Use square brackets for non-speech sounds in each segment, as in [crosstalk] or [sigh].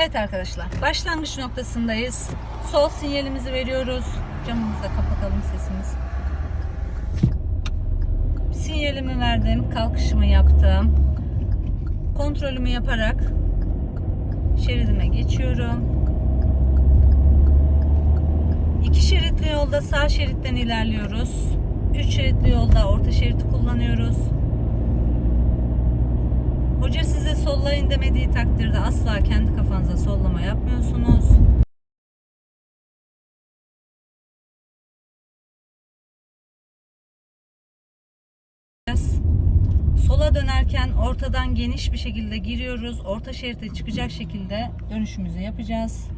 Evet arkadaşlar başlangıç noktasındayız. Sol sinyalimizi veriyoruz. Camımızı da kapatalım sesimiz. Sinyalimi verdim. Kalkışımı yaptım. Kontrolümü yaparak şeridime geçiyorum. İki şeritli yolda sağ şeritten ilerliyoruz. Üç şeritli yolda orta şeridi kullanıyoruz. Sollayın demediği takdirde asla kendi kafanıza sollama yapmıyorsunuz. Sola dönerken ortadan geniş bir şekilde giriyoruz. Orta şerite çıkacak şekilde dönüşümüzü yapacağız.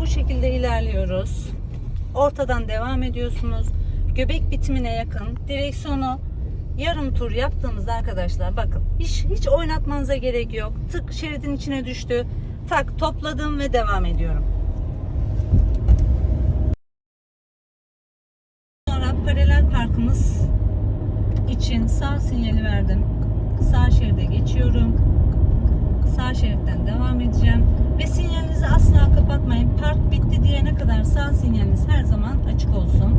Bu şekilde ilerliyoruz. Ortadan devam ediyorsunuz. Göbek bitimine yakın direksiyonu yarım tur yaptığımızda arkadaşlar bakın hiç, hiç oynatmanıza gerek yok. Tık şeridin içine düştü. Tak topladım ve devam ediyorum. Sonra paralel parkımız için sağ sinyali verdim. Sağ şeride geçiyorum. Sağ şeritten devam edeceğim. Ve sinyalinizi asla kapatmayın. Park bitti diyene kadar sağ sinyaliniz her zaman açık olsun.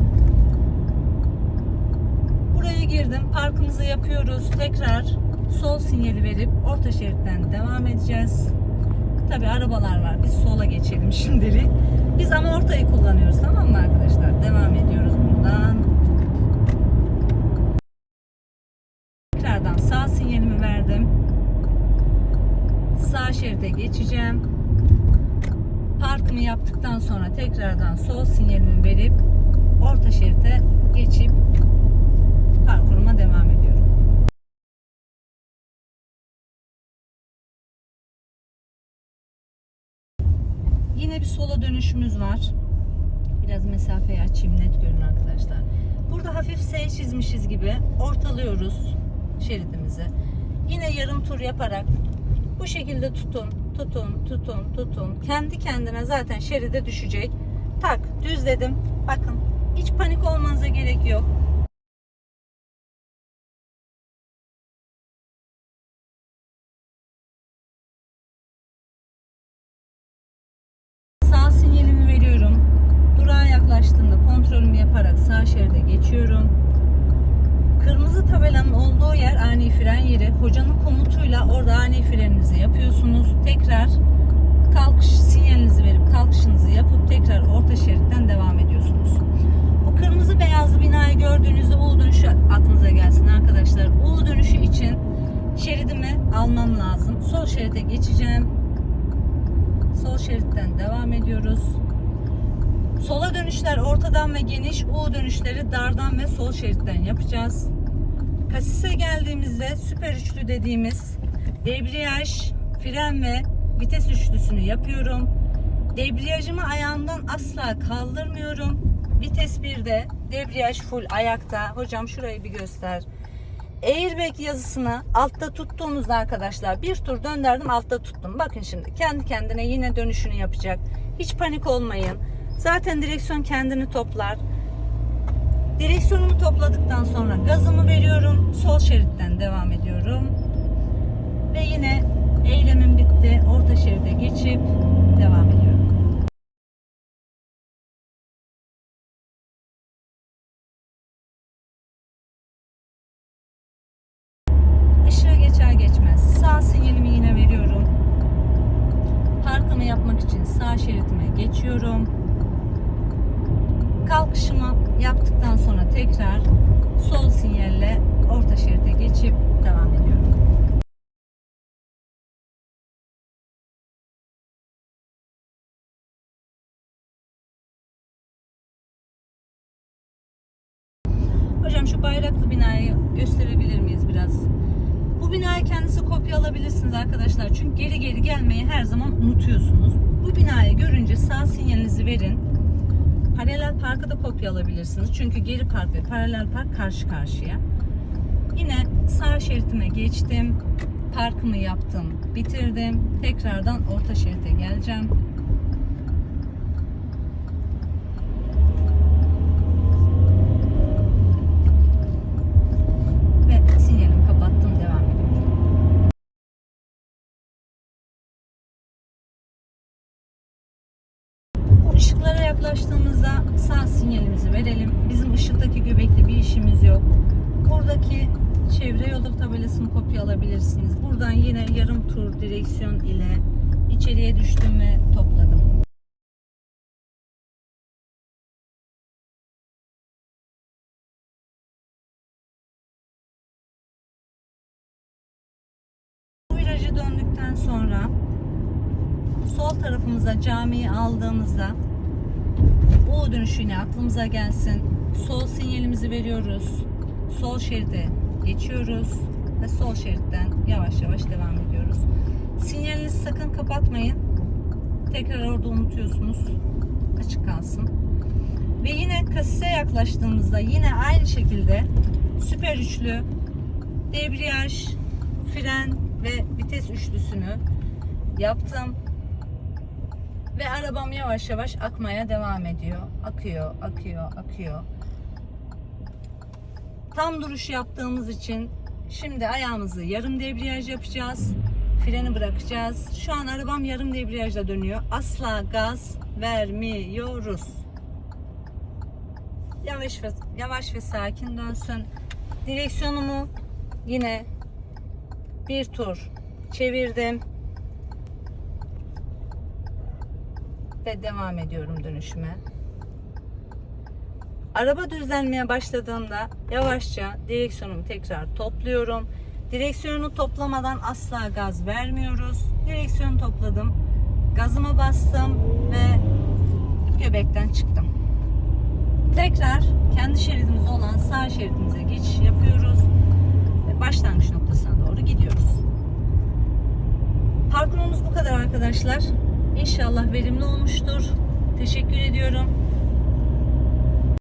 Buraya girdim. Parkımızı yapıyoruz. Tekrar sol sinyali verip orta şeritten devam edeceğiz. Tabi arabalar var. Biz sola geçelim [laughs] şimdilik. Biz ama ortayı kullanıyoruz tamam mı arkadaşlar? Devam ediyoruz buradan. Tekrardan sağ sinyalimi verdim. Sağ şeride geçeceğim. Parkımı yaptıktan sonra tekrardan sol sinyalimi verip orta şeride geçip parkuruma devam ediyorum. Yine bir sola dönüşümüz var. Biraz mesafeyi açayım net görün arkadaşlar. Burada hafif S çizmişiz gibi ortalıyoruz şeridimizi. Yine yarım tur yaparak bu şekilde tutun, tutun, tutun, tutun. Kendi kendine zaten şeride düşecek. Tak düzledim. Bakın hiç panik olmanıza gerek yok. Kontrolümü yaparak sağ şeride geçiyorum. Kırmızı tabelanın olduğu yer ani fren yeri. Hocanın komutuyla orada ani freninizi yapıyorsunuz. Tekrar kalkış sinyalinizi verip kalkışınızı yapıp tekrar orta şeritten devam ediyorsunuz. Bu kırmızı beyazlı binayı gördüğünüzde U dönüşü aklınıza gelsin arkadaşlar. U dönüşü için şeridimi almam lazım. Sol şeride geçeceğim. Sol şeritten devam ediyoruz. Sola dönüşler ortadan ve geniş, U dönüşleri dardan ve sol şeritten yapacağız. Kasise geldiğimizde süper üçlü dediğimiz debriyaj, fren ve vites üçlüsünü yapıyorum. Debriyajımı ayağımdan asla kaldırmıyorum. Vites 1'de debriyaj full ayakta. Hocam şurayı bir göster. Airbag yazısını altta tuttuğumuzda arkadaşlar bir tur döndürdüm altta tuttum. Bakın şimdi kendi kendine yine dönüşünü yapacak. Hiç panik olmayın. Zaten direksiyon kendini toplar. Direksiyonumu topladıktan sonra gazımı veriyorum. Sol şeritten devam ediyorum. Ve yine eylemim bitti. Orta şeride geçip devam ediyorum. Işığı geçer geçmez sağ sinyalimi yine veriyorum. Parkımı yapmak için sağ şeridime geçiyorum. Kalkışımı yaptıktan sonra tekrar sol sinyalle orta şeride geçip devam ediyorum. Hocam şu bayraklı binayı gösterebilir miyiz biraz? Bu binayı kendisi kopya alabilirsiniz arkadaşlar. Çünkü geri geri gelmeyi her zaman unutuyorsunuz. Bu binayı görünce sağ sinyalinizi verin. Paralel parkı da kopya alabilirsiniz. Çünkü geri park ve paralel park karşı karşıya. Yine sağ şeritime geçtim. Parkımı yaptım, bitirdim. Tekrardan orta şerite geleceğim. yaklaştığımızda sağ sinyalimizi verelim. Bizim ışıktaki göbekli bir işimiz yok. Buradaki çevre yolu tabelasını kopya alabilirsiniz. Buradan yine yarım tur direksiyon ile içeriye düştüm ve topladım. Virajı döndükten sonra sol tarafımıza camiyi aldığımızda U dönüşü yine aklımıza gelsin. Sol sinyalimizi veriyoruz. Sol şeride geçiyoruz ve sol şeritten yavaş yavaş devam ediyoruz. Sinyalinizi sakın kapatmayın. Tekrar orada unutuyorsunuz. Açık kalsın. Ve yine kasise yaklaştığımızda yine aynı şekilde süper üçlü debriyaj, fren ve vites üçlüsünü yaptım. Ve arabam yavaş yavaş akmaya devam ediyor. Akıyor, akıyor, akıyor. Tam duruş yaptığımız için şimdi ayağımızı yarım debriyaj yapacağız. Freni bırakacağız. Şu an arabam yarım debriyajla dönüyor. Asla gaz vermiyoruz. Yavaş ve yavaş ve sakin dönsün. Direksiyonumu yine bir tur çevirdim. ve devam ediyorum dönüşüme. Araba düzlenmeye başladığında yavaşça direksiyonumu tekrar topluyorum. Direksiyonu toplamadan asla gaz vermiyoruz. Direksiyonu topladım. Gazımı bastım ve göbekten çıktım. Tekrar kendi şeridimiz olan sağ şeridimize geçiş yapıyoruz. Ve başlangıç noktasına doğru gidiyoruz. Parkurumuz bu kadar arkadaşlar. İnşallah verimli olmuştur. Teşekkür ediyorum.